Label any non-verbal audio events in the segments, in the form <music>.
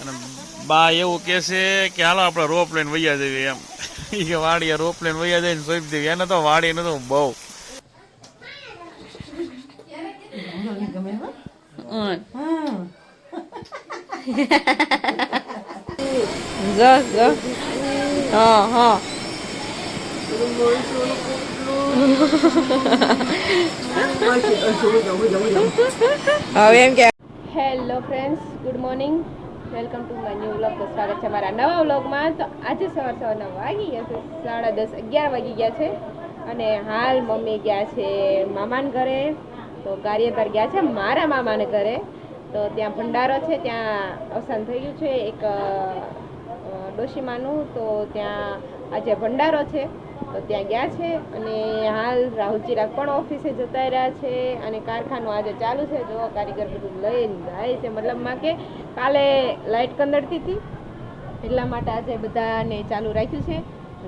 અને બા એવું કહે છે કે હાલો આપણે રોપ લઈને વૈયા જઈએ એમ. એ કે વાડીએ રોપ લઈને વૈયા જઈને સોંપી દેવી એને તો વાડી એને તો બહુ. <laughs> હવે એમ કે hello friends good morning welcome to my new vlog તો સ્વાગત છે મારા નવા વ્લોગમાં તો આજે સવાર સવારના વાગી ગયા છે. સાડા દસ અગિયાર વાગી ગયા છે. અને હાલ મમ્મી ગયા છે મામાને ઘરે. તો કાર્યકર ગયા છે મારા મામાને ઘરે. તો ત્યાં ભંડારો છે, ત્યાં અવસાન થઈ ગયું છે એક ડોશીમાનું. તો ત્યાં આજે ભંડારો છે. તો ત્યાં ગયા છે અને હાલ રાહુલ ચિરાગ પણ ઓફિસે જતા રહ્યા છે અને કારખાનું આજે ચાલુ છે. જો કારીગર બધું લઈને જાય છે. મતલબમાં કે કાલે લાઇટ કંદડતી હતી. એટલા માટે આજે બધાને ચાલુ રાખ્યું છે.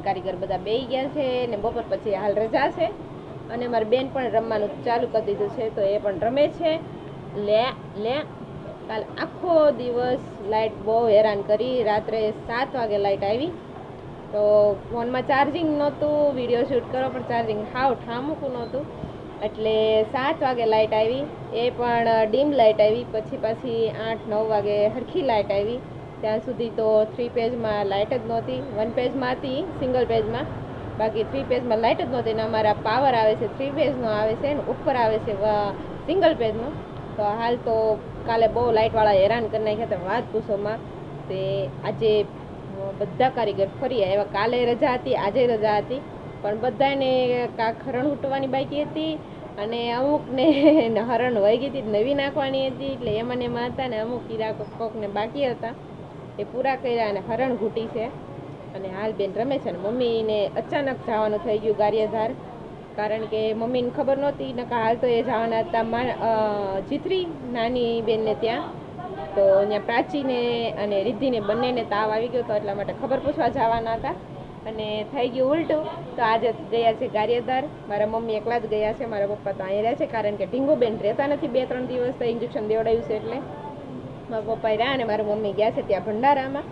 કારીગર બધા બેસી ગયા છે ને બપોર પછી હાલ રજા છે. અને મારી બેન પણ રમવાનું ચાલુ કરી દીધું છે. તો એ પણ રમે છે. લે લે. કાલ આખો દિવસ લાઇટ બહુ હેરાન કરી. રાત્રે સાત વાગે લાઇટ આવી. તો ફોનમાં ચાર્જિંગ નહોતું વીડિયો શૂટ કરો પણ ચાર્જિંગ હાવ ઠામુકું નહોતું. એટલે સાત વાગે લાઇટ આવી, એ પણ ડીમ લાઇટ આવી, પછી પાછી આઠ, નવ વાગે હરખી લાઇટ આવી. ત્યાં સુધી તો થ્રી પેજમાં લાઇટ જ નહોતી વન પેજમાં હતી સિંગલ પેજમાં બાકી થ્રી પેજમાં લાઇટ જ નહોતી ને અમારા પાવર આવે છે થ્રી પેજનો આવે છે ને ઉપર આવે છે સિંગલ પેજનો તો હાલ તો કાલે બહુ લાઇટવાળા હેરાન કરી નાખ્યા હતા, વાત પૂછોમાં તે આજે બધા કારીગર ફરી એવા કાલે રજા હતી, આજે રજા હતી. પણ બધાને કાંક હરણ ઉઠવાની બાકી હતી અને અમુકને હરણ વહી ગઈ હતી, નવી નાખવાની હતી. એટલે એમાં એમાં હતા ને અમુક કીડા કોકને બાકી હતા. એ પૂરા કર્યા અને હરણ ઘૂટી છે. અને હાલ બેન રમે છે ને. મમ્મીને અચાનક જવાનું થઈ ગયું ગારિયાધાર. કારણ કે મમ્મીને ખબર નહોતી નકા હાલ તો એ જવાના હતા જીતરી નાની બેનને ત્યાં. તો અહીંયા પ્રાચીને અને રિદ્ધિને બંનેને તાવ આવી ગયો હતો એટલા માટે ખબર પૂછવા જવાના હતા. અને થઈ ગયું ઉલટું. તો આજે ગયા છે કાર્યદાર મારા મમ્મી એકલા જ ગયા છે. મારા પપ્પા તો અહીં રહ્યા છે કારણ કે ઢીંગુબેન રહેતા નથી બે, ત્રણ દિવસ તો ઇન્જેક્શન દેવડાવ્યું છે એટલે. મારા પપ્પા રહ્યા અને મારા મમ્મી ગયા છે ત્યાં ભંડારામાં.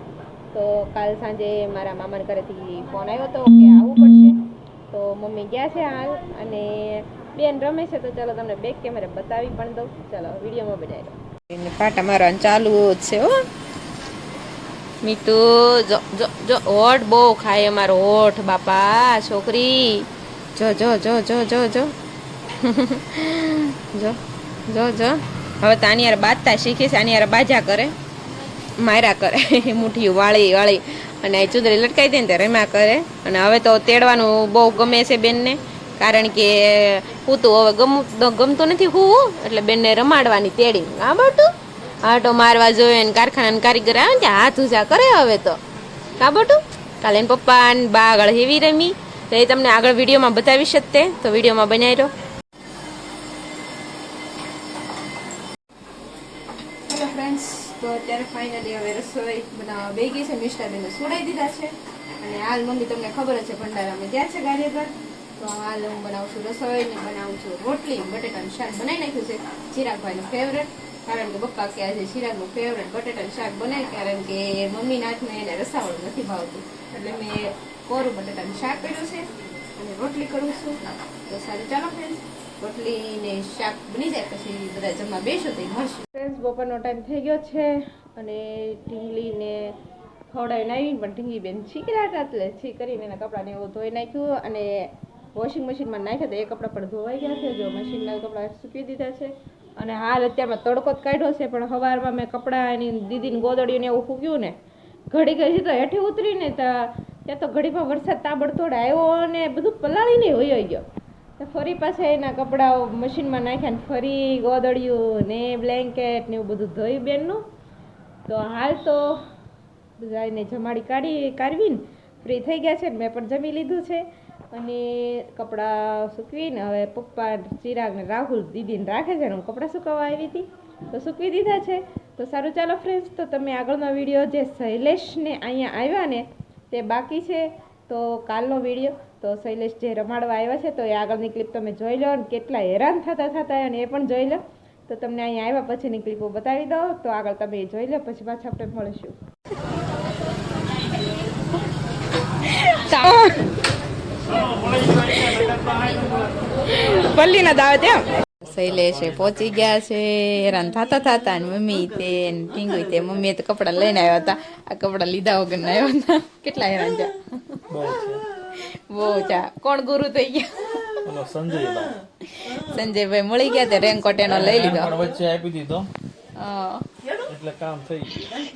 તો કાલ સાંજે મારા મામાના ઘરેથી ફોન આવ્યો હતો કે આવવું પડશે. તો મમ્મી ગયા છે હાલ અને બેન રમે છે તો ચાલો તમને બેક કેમેરા બતાવી પણ દઉં. ચાલો, વિડીયોમાં બનાવી પાટા મારવાનું ચાલુ જ છે, હો. મીતુ જો જો જો હોઠ બહુ ખાય અમારો હોઠ બાપા, છોકરી. જો જો જો જો જો જો. <laughs> જો જો જો. હવે તો આની યાર બાજતા શીખી છે, આની યાર બાજા કરે. માર્યા કરે <laughs> મુઠ્ઠી વાળી વાળી. અને આ ચુંદડી લટકાઈ દે ને તે રમ્યા કરે. અને હવે તો તેડવાનું બહુ ગમે છે બેનને. કારણ કે હું તો હવે ગમ, ગમતું નથી હું એટલે બેનને રમાડવાની તેડી. હા બટુ? આટો મારવા જોઈએ ને કારખાના કારીગર આવે ને હાથ ઊંચા કરે હવે તો. કા બટુ? કાલે પપ્પા ને બા આગળ હેવી રમી. તો એ તમને આગળ વિડીયોમાં બતાવીશ જ તે. તો વિડીયોમાં બનાવી રહ્યો અત્યારે ફાઇનલી હવે રસોઈ બનાવવા બે ગઈ છે. મિષ્ટાબેને સુડાઈ દીધા છે. અને હાલ મમ્મી તમને ખબર છે, ભંડારામાં ગયા છે ગાડીએ તો હું બનાવું છું રસોઈ ને બનાવું છું રોટલી બટેટાનું શાક. બનાવી નાખ્યું છે ચિરાગભાઈનું ફેવરેટ કારણ કે પપ્પા કે આજે ચિરાગનું ફેવરેટ બટેટાનું શાક બનાય. કારણ કે મમ્મીના હાથમાં એને રસાવાળું નથી ભાવતું. એટલે મેં કોરું બટેટાનું શાક કર્યું છે અને રોટલી કરું છું. તો સારું, ચાલો ફ્રેન્ડ શાક બની જાય પછી બધા જમવા બેસો તો મળશે. ફ્રેન્ડ્સ બપોરનો ટાઈમ થઈ ગયો છે અને ઢીંગલીને ખવડાવીને આવી પણ ઢીંગલી બેન છીકરા હતા એટલે છી કરીને એના કપડાને એવું ધોઈ નાખ્યું અને વોશિંગ મશીનમાં નાખ્યા તો એ કપડાં પણ ધોવાઈ ગયા છે. જો મશીનના કપડાં સૂકી દીધા છે. અને હાલ અત્યારમાં તડકો જ કાઢ્યો છે, પણ સવારમાં મેં કપડાં એની દીદીને ગોદડીને એવું ફૂક્યું ને, ઘડી ગઈ તો હેઠે ઉતરીને ત્યાં તો ઘડીમાં વરસાદ તાબડતોડ આવ્યો અને બધું પલાળીને વયો ગયો. તો ફરી પાછા એના કપડાઓ મશીનમાં નાખ્યા ને ફરી ગોદડિયું ને બ્લેન્કેટ ને એવું બધું ધોયું બેનનું. તો હાલ તો બધાને જમાડી કાઢી, કાઢવીને ફ્રી થઈ ગયા છે ને મેં પણ જમી લીધું છે. અને કપડાં સૂકવીને હવે પપ્પા ચિરાગ ને રાહુલ દીદીને રાખે છે ને હું કપડાં સુકવવા આવી હતી. તો સૂકવી દીધા છે. તો સારું ચાલો ફ્રેન્ડ્સ તો તમે આગળનો વીડિયો જે શૈલેષને અહીંયા આવ્યા ને તે બાકી છે. તો કાલનો વીડિયો તો શૈલેષ જે રમાડવા આવ્યા છે તો એ આગળની ક્લિપ તમે જોઈ લો અને કેટલા હેરાન થતા થતા અને એ પણ જોઈ લો. તો તમને અહીંયા આવ્યા પછીની ક્લિપો બતાવી દો તો આગળ તમે એ જોઈ લો, પછી પાછા આપણે મળીશું. પલ્લીના દાવત એમ શૈલેષે પહોંચી ગયા છે. હેરાન થતા થતા ને મમ્મી તે ને તે મમ્મીએ તો કપડાં લઈને આવ્યા હતા. આ કપડાં લીધા વગર ના આવ્યા હતા. કેટલા હેરાન છે. બહુ ચા કોણ ગુરુ થઈ ગયા? સંજયભાઈ. મળી ગયા તે રેનકોટ એનો લઈ લીધો વચ્ચે આપી દીધો. એટલે કામ થઈ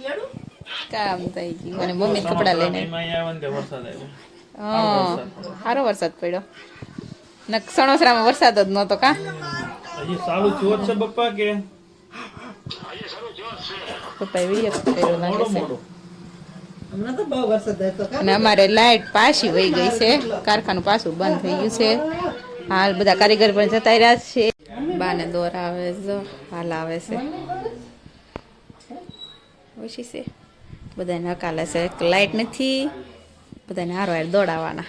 ગયું. કામ થઈ ગયું. અને મમ્મી કપડાં લઈને. હા. સારો વરસાદ પડ્યો. સણોસરામાં વરસાદ જ નહોતો કા? હજી સારું છે બપ્પા કે? વીડિયો કર્યો લાગે છે. અને અમારે લાઈટ પાછી વહી ગઈ છે. કારખાનું પાછું બંધ થઈ ગયું છે. હાલ બધા કારીગર પણ જતા રહ્યા છે. બાને દોર આવે છે હાલ આવે છે. ઓછી છે. બધાને હકાલે છે. લાઈટ નથી. બધાને હારો હાર દોડાવવાના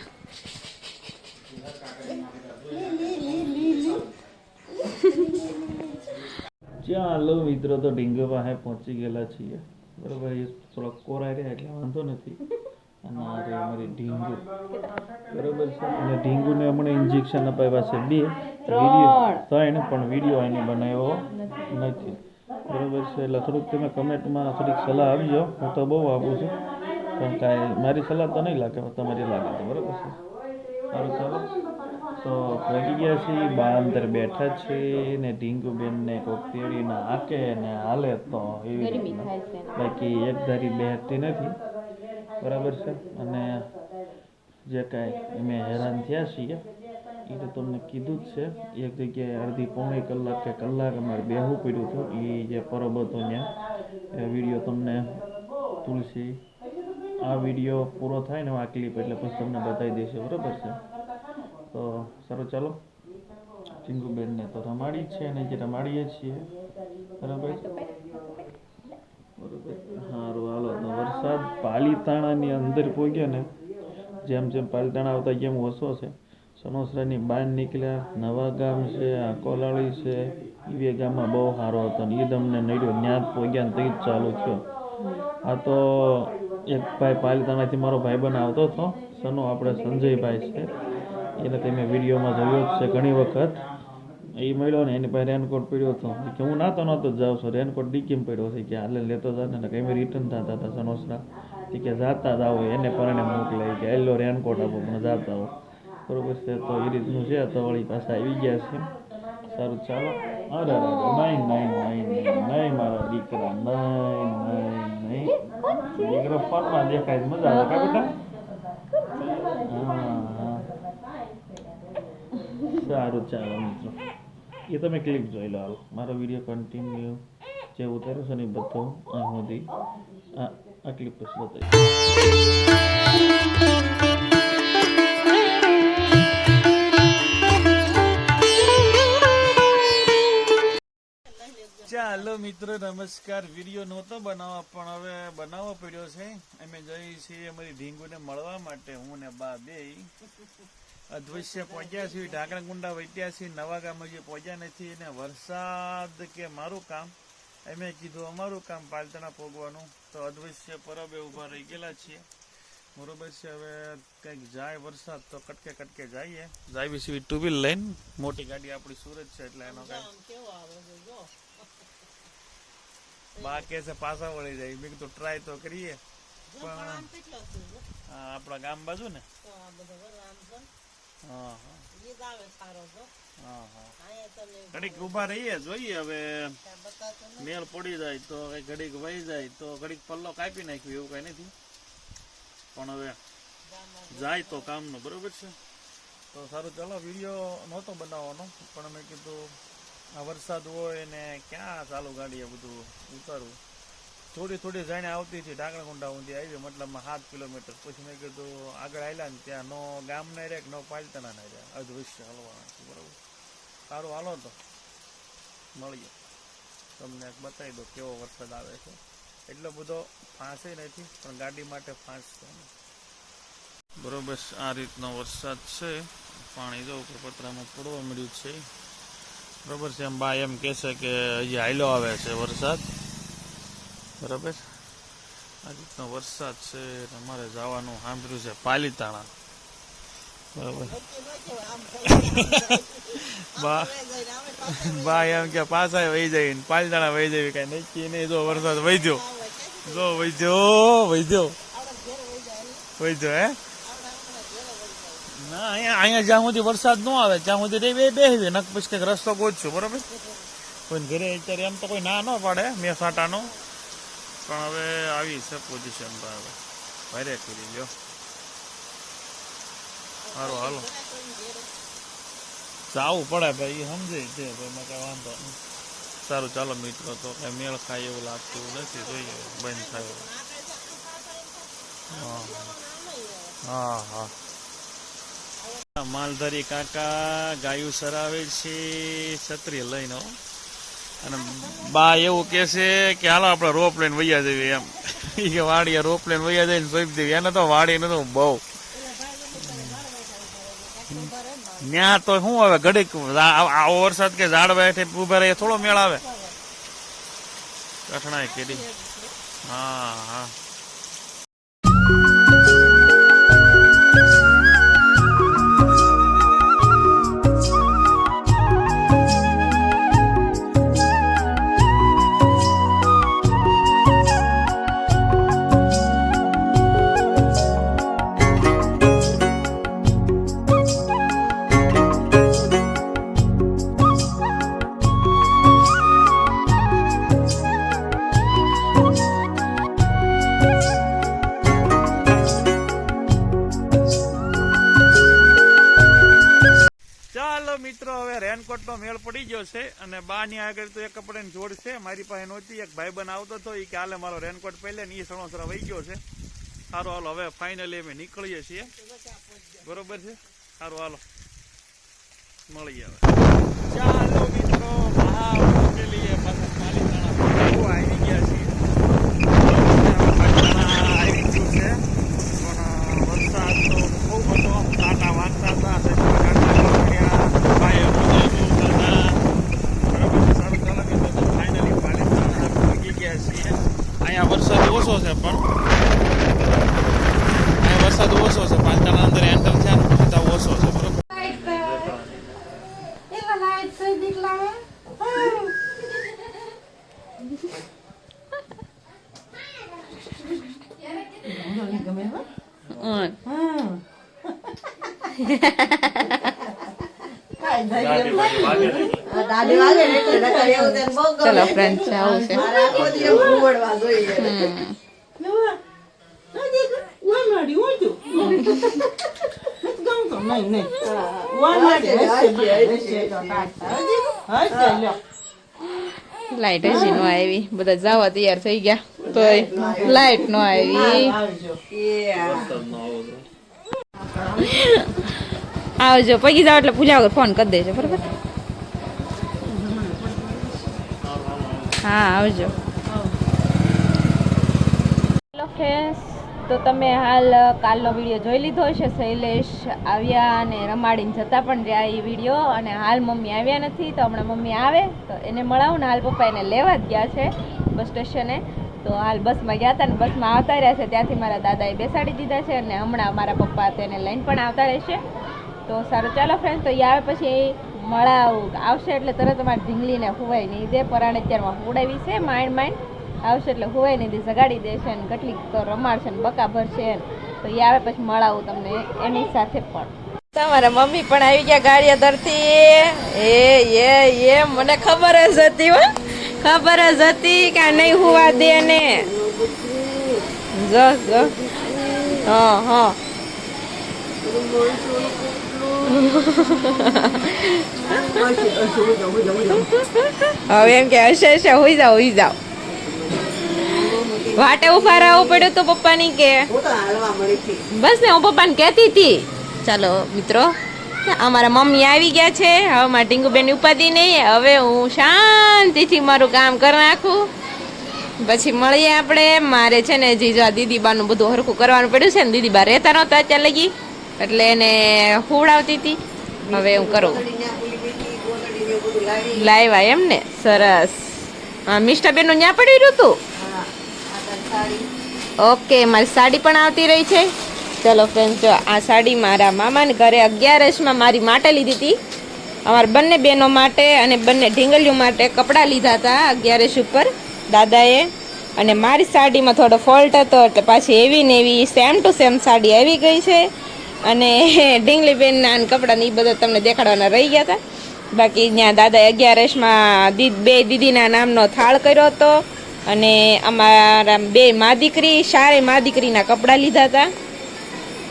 ચાલો મિત્રો તો ઢીંગો પાસે પહોંચી ગયેલા છીએ. બરોબર એ થોડોક કોરાઈ રહ્યા એટલે વાંધો નથી. અને આ રહી અમારી ઢીંગુ. બરોબર છે. અને ઢીંગુને હમણાં ઇન્જેક્શન અપાવ્યા છે બે. વીડિયો ત્રણ. પણ વીડિયો એને બનાવ્યો નથી. બરોબર છે. એટલે થોડુંક તમે કમેન્ટમાં થોડીક સલાહ આપજો. હું તો બહુ આપું છું. પણ કાંઈ મારી સલાહ તો નહીં લાગે તમારી લાગે તો. બરોબર છે. સારું ચાલો તો વાગી ગયા છે બા અંદર બેઠા છે ને ઢીંગુ બેનને કોક તેડીને આકે ને હાલે તો એવી રીતના. બાકી એક ધારી બેહતી નથી. બરાબર છે? અને જે કાંઈ અમે હેરાન થયા છીએ એ તો તમને કીધું જ છે. એક જગ્યાએ અડધી પોણી કલાક કે કલાક અમારે બેહવું પડ્યું હતું એ જે પરબ હતો ત્યાં. એ વીડિયો તમને તુલસી આ વીડિયો પૂરો થાય ને આ ક્લિપ એટલે પછી તમને બતાવી દઈશું. બરાબર છે? તો સારું ચાલો. ચિંગુબેનને તો રમાડી છે અને જે રમાડીએ છીએ. બરાબર? સારું હાલો. તો વરસાદ પાલીતાણાની અંદર પહોંચ્યો ને, જેમ જેમ પાલીતાણા આવતા જેમ ઓછો છે. સનોસરાની બહાર નીકળ્યા, નવા ગામ છે, આ કોલાળી છે એ ગામમાં બહુ સારો હતો ને એ તમને નડ્યો. ત્યાં જ પહોંચ્યા ને તો જ ચાલુ થયો. આ તો એક ભાઈ પાલીતાણાથી મારો ભાઈ આવતો હતો. સનો, આપણે સંજયભાઈ છે. એને તમે વિડીયોમાં જોયો જ છે ઘણી વખત. એ મળ્યો ને એની પાસે રેનકોટ પડ્યો હતો. કે હું નાતો નહોતો જ જાઉં છું રેનકોટ ડીકીમ પડ્યો છે. કે હાલે લેતો જા ને કઈ રિટર્ન થતા હતા સનોસરા. કે જાતા જ આવો એને પરણે મોકલાય. કે એલો રેનકોટ આપો મને જાતા આવો. બરોબર છે તો એ રીતનું છે. તો વળી પાછા આવી ગયા છે. સારું ચાલો. અરે અરે નહીં નહીં નહીં નહીં નહીં મારા દીકરા નહીં નહીં નહીં. દીકરો ફોનમાં દેખાય મજા આવે કા બેટા હા હા સારું ચાલો મિત્રો એ તમે ક્લિપ જોઈ લો. મારો વીડિયો કન્ટિન્યુ જે ઉતાર્યો છે ને એ બધો અહીં સુધી. આ આ ક્લિપ પછી બતાવી ચાલો મિત્રો, નમસ્કાર. વીડિયો નહોતો બનાવવા, પણ હવે બનાવવો પડ્યો છે. અમે જઈએ છીએ અમારી ઢીંગુને મળવા માટે. હું ને બા બે અદ્વૈશ્ય પહોંચ્યા છીએ ઢાંકણા ગુંડા વૈટ્યા છીએ નવા ગામ હજી પહોંચ્યા નથી અને વરસાદ કે મારું કામ એમે કીધું અમારું કામ પાલતણા પોગવાનું તો અદ્વૈશ્ય પરબે ઊભા રહી ગયેલા છીએ. બરોબર છે હવે કંઈક જાય વરસાદ તો કટકે કટકે જઈએ. જાય સીવી ટુ વ્હીલ લઈને. મોટી ગાડી આપણી સુરત છે એટલે એનો કઈ. બા કે છે પાછા વળી જાય. મેં કીધું ટ્રાય તો કરીએ. પણ આપણા ગામ બાજુ ને. ઘડીક ઊભા રહીએ, જોઈએ હવે મેળ પડી જાય તો કઈ ઘડીક વહી જાય તો ઘડીક પલ્લો કાપી નાખ્યું, એવું કઈ નથી. પણ હવે જાય તો કામનું, બરોબર છે? તો સારું, ચાલો, વીડિયો નહોતો બનાવવાનો, પણ મેં કીધું આ વરસાદ હોય ને ક્યાં ચાલુ ગાડીએ બધું ઉતારવું? થોડી થોડી જાણે આવતી હતી ઢાંકણકુંડા ઊંધી આવી મતલબમાં સાત કિલોમીટર. પછી મેં કીધું, આગળ આવ્યા ને ત્યાં નો ગામ ના રહે કે નો પાલતાના ના રહ્યા? અદૃશ્ય હલવાના બરાબર. સારું, હાલો તો. મળીએ. તમને બતાવી દો કેવો વરસાદ આવે છે. એટલો બધો ફાંસે નથી, પણ ગાડી માટે ફાંસ છે. બરોબર, આ રીતનો વરસાદ છે. પાણી જો ઉપર પતરામાં પડવા મળ્યું છે. બરોબર છે, એમ બા એમ કહેશે કે હજી હાઈલો આવે છે વરસાદ. બરાબર? આ રીતનો વરસાદ છે અમારે જવાનું સાંભળ્યું છે પાલીતાણા. બરાબર? ભાઈ એમ કે પાછા વહી જાય ને પાલીતાણા વહી જાય કઈ નક્કી નહીં. જો વરસાદ વહી જો વહી વહી વહી હે ના અહીંયા અહીંયા જ્યાં સુધી વરસાદ ન આવે ત્યાં સુધી રહી બે બેહવી નક પછી કંઈક રસ્તો ગોતશું બરાબર? કોઈ ઘરે અત્યારે એમ તો કોઈ ના ન પાડે મેં સાટાનો પણ હવે આવી છે પોઝિશન બરાબર ભારે કરી લ્યો. સારું હાલો. જાવું પડે ભાઈ એ સમજે છે ભાઈ એમાં કાંઈ વાંધો નહીં. સારું ચાલો મિત્રો તો કાંઈ મેળ ખાય એવું લાગતું નથી જોઈએ બંધ થાય હા હા. હા માલધારી કાકા ગાયું સરાવે છે છત્રી લઈને. અને બા એવું કે છે કે હાલો આપણે રોપ લઈને વૈયા જઈએ એમ. ઈ કે વાડીએ રોપ લઈને વૈયા જઈને સોંપી દેવી. એને તો વાડી તો બહુ. ન્યા તો શું આવે? ઘડીક આવો વરસાદ કે ઝાડવા હેઠે ઊભા રહે થોડો મેળ આવે. કઠણાઈ કેરી. હા હા. મિત્રો, હવે રેનકોટ નો મેળ પડી ગયો છે અને બા ની આગળ તો એક કપડાની જોડ છે. મારી પાસે નહોતી, એક ભાઈ બન આવતો હતો. એ કે, હાલે, મારો રેનકોટ પહેલે ને એ સણોસરા વહી ગયો છે. સારું હાલો, હવે ફાઇનલી અમે નીકળીએ છીએ. બરોબર છે? સારું હાલો. મળીએ હવે. ચાલો મિત્રો મહામુશ્કેલીએ પાછા પાલીતાણા બહુ આવી ગયા છીએ પાલીતાણા આવી ગયું છે પણ વરસાદ તો બહુ બધો ટાટા વાગતા હતા સચિવ કાકા નીકળ્યા ભાઈઓ બધા બોલતા હતા બરાબર છે સારું ચાલો મિત્રો તો ફાઇનલી પાલીતાણા પહોંચી ગયા છીએ અહીંયા વરસાદ ઓછો છે પણ અહીંયા વરસાદ ઓછો છે પાલીતાણા અંદર એન્ટર થયા ને પછી તો ઓછો છે બરોબર ગમે હો? હમ. હા. કાંઈ ધૈર્ય નથી. આ દાઢી વાગે ને એટલે નકર એવું તેને બહુ ગમે. ચલો friends, આવું છે. મારે આખો દી એમ ઘુવડવા જોઈએ. હમ. નવા. આ દીકરો, વાનવાડી ઊંચું. નથી ગમતું. નહીં, નહીં. વાનવાડી હશે, ફ્રેન્ડ છે આવું છે. લાઈટ હજી નો આવી. બધા જવા તૈયાર થઈ ગયા. તો લાઈટ નો આવી. આવજો. પગી જાવ એટલે પૂજા વગર ફોન કરી દેજો, બરાબર? હા, આવજો. હેલો ફ્રેન્ડ્સ તો તમે હાલ કાલનો વીડિયો જોઈ લીધો હશે, શૈલેષ આવ્યા અને રમાડીને જતા પણ રહ્યા એ વીડિયો. અને હાલ મમ્મી આવ્યા નથી, તો હમણાં મમ્મી આવે, તો એને મળાવું ને હાલ પપ્પા એને લેવા જ ગયા છે બસ સ્ટેશને. તો હાલ બસમાં ગયા હતા ને બસમાં આવતા રહ્યા છે. ત્યાંથી મારા દાદાએ બેસાડી દીધા છે અને હમણાં મારા પપ્પા તેને લઈને પણ આવતા રહેશે. તો સારું. ચાલો ફ્રેન્ડ તો એ આવે પછી મળાવું. આવશે એટલે તરત અમારે ઢીંગલીને હુવાય નહીં દે. પરાણે અત્યારમાં હુડાવી છે માઇન્ડ માઇન્ડ આવશે એટલે હુવાય નહીં જગાડી દેશે ને કેટલીક તો રમાડશે ને બકા ભરશે તો એ આવે પછી મળાવું તમને એની સાથે પણ. તમારા મમ્મી પણ આવી ગયા ગાડિયાદરથી એ એ એ, મને ખબર જ હતી હો. ખબર જ હતી કે નહીં હોવા દે ને. જો જો. હા હા. હવે એમ કે હશે હશે, હોઈ જાઓ હોઈ જાઓ. વાટે ઊભા રહેવું પડ્યું તો પપ્પાની કે. બસ ને, હું પપ્પાને કહેતી હતી. ચાલો, મિત્રો, અમારા મમ્મી આવી ગયા છે. હવે મારા ટીંગુબેન ઉપાધી નહીં, હવે હું શાંતિથી મારું કામ કરી નાખું. પછી મળીએ આપણે. મારે છે ને જીજો આ દીદી બાનું બધું હરખું કરવાનું પડ્યું છે ને દીદી બા રહેતા નહોતા અત્યારે લગી. એટલે એને હુવડાવતી હતી. હવે હું કરું. લાવ્યા એમ ને સરસ. મિષ્ટાબેનનું ન્યા પડી રહ્યું હતું ઓકે, મારી સાડી પણ આવતી રહી છે. ચલો ફ્રેન્ડ જો આ સાડી મારા મામાને ઘરે અગિયારસમાં મારી માટે લીધી હતી. અમારા બંને બહેનો માટે અને બંને ઢીંગલીઓ માટે કપડાં લીધા હતા અગિયારસ ઉપર, દાદાએ. અને મારી સાડીમાં થોડો ફોલ્ટ હતો, એટલે પાછી એવી ને એવી સેમ ટુ સેમ સાડી આવી ગઈ છે. અને <laughs> ઢીંગલી બેનના કપડાં ને એ બધા તમને દેખાડવાના રહી ગયા હતા બાકી ત્યાં દાદાએ અગિયારસમાં દી, બે દીદીના નામનો થાળ કર્યો હતો અને અમારા બે મા દીકરી સારે મા દીકરીના કપડાં લીધા હતા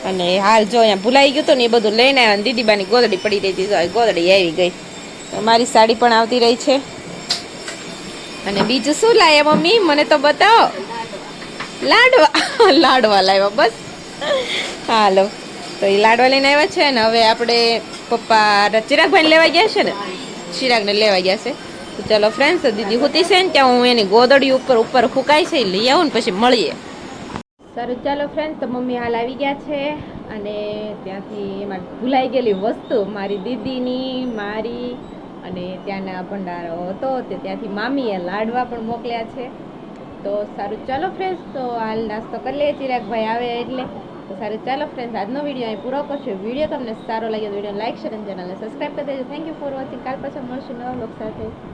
અને હાલ જો અહીંયા ભૂલાઈ ગયું હતું ને એ બધું લઈને આવ્યા દીદીબાની ગોદડી પડી રહી હતી ગોદડી આવી ગઈ. મારી સાડી પણ આવતી રહી છે. અને બીજું શું લાયા મમ્મી? મને તો બતાવો. લાડવા. <laughs> લાડવા લાવ્યા બસ. હાલો. તો એ લાડવા લઈને આવ્યા છે ને હવે આપણે પપ્પા ચિરાગભાઈને લેવા ગયા છે ને? ચિરાગને લેવા ગયા છે. તો ચાલો ફ્રેન્ડ્સ દીદી હોતી છે ને ત્યાં હું એની ગોદડી ઉપર ઉપર ફૂકાય છે લઈ આવું ને પછી મળીએ. સારું, ચાલો ફ્રેન્ડ તો મમ્મી હાલ આવી ગયા છે અને ત્યાંથી એમાં ભૂલાઈ ગયેલી વસ્તુ મારી દીદીની, મારી અને ત્યાંના ભંડારો હતો તે ત્યાંથી મામીએ લાડવા પણ મોકલ્યા છે. તો સારું, ચાલો ફ્રેન્ડ્સ તો હાલ નાસ્તો કરી લઈએ. ચિરાગભાઈ આવે એટલે. તો સારું, ચાલો ફ્રેન્ડ્સ આજનો વીડિયો અહીં પૂરો કરશું. વીડિયો તમને સારો લાગ્યો વીડિયો લાઇક શેર અને ચેનલને સબસ્ક્રાઈબ કરી દેજો. થેન્ક યુ ફોર વોચિંગ કાલ પાછા મળશું નવા લોક સાથે.